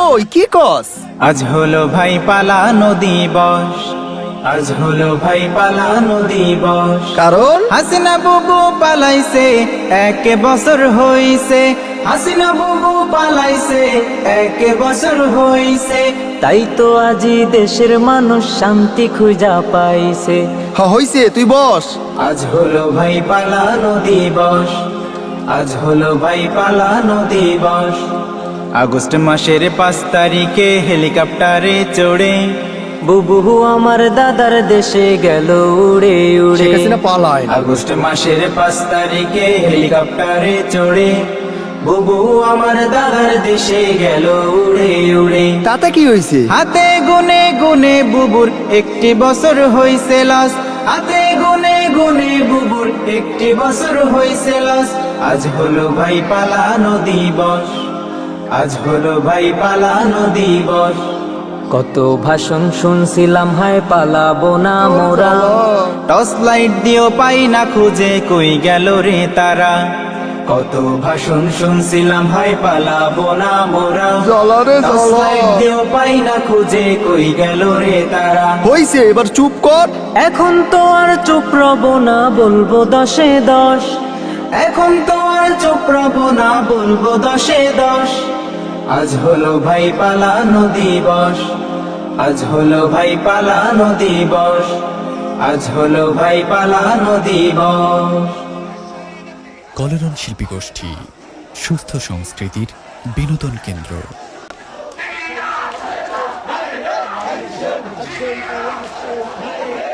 ওই কি কস? আজ হলো ভাই পালানো দিবস আজ হলো ভাই পালানো দিবস কারণ? হাসিনা বুবু পালাইছে এক বছর হইছে। হাসিনা বুবু পালাইছে এক বছর হইছে। তাই তো আজি দেশের মানুষ শান্তি খুঁজা পাইছে। হ হইছে তুই বস। আজ হলো ভাই পালানো দিবস আজ হলো ভাই পালানো দিবস আগস্ট মাসের পাঁচ তারিখে হেলিকপ্টারে চড়ে। বুবুহু আমার দাদার দেশে গেল উড়ে উড়ে। পালায় আগস্ট মাসের পাঁচ তারিখে হেলিকপ্টারে চড়ে। বুবু আমার দাদার দেশে গেল উড়ে উড়ে। তাতে কি হইছে হাতে গুনে গুনে বুবুর একটি বছর হইছে লাস হাতে গুনে গুনে বুবুর একটি বছর হইছে লাস আজ হলো ভাই পালানো দিবস আজ হলো ভাই পালানো দিবস। কত ভাষণ শুনছিলাম হায় পালাবো না মোরা। টর্চ লাইট দিও পাই না খুঁজে কই গেল রে তারা। কত ভাষণ শুনছিলাম হাই পালাবো না মোরা। টর্চ লাইট দিও পাই না খুঁজে কই গেল রে তারা। হইছে এবার চুপ কর। এখন তো আর চুপ রব না বলব দশে দশ। এখন তো আর চুপ রবো না বলব দশে দশ। আজ হলো ভাই পালানো দিবস আজ হলো ভাই পালানো দিবস আজ হলো ভাই পালানো দিবস কলরন শিল্পী গোষ্ঠী সুস্থ সংস্কৃতির বিনোদন কেন্দ্র। Thank you.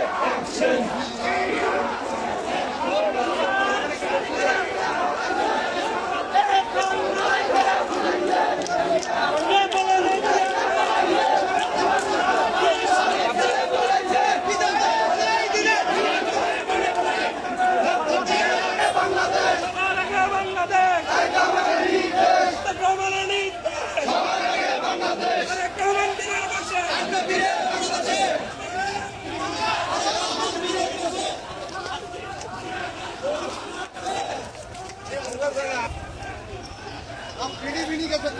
आप पीढ़ी पीढ़ी का सब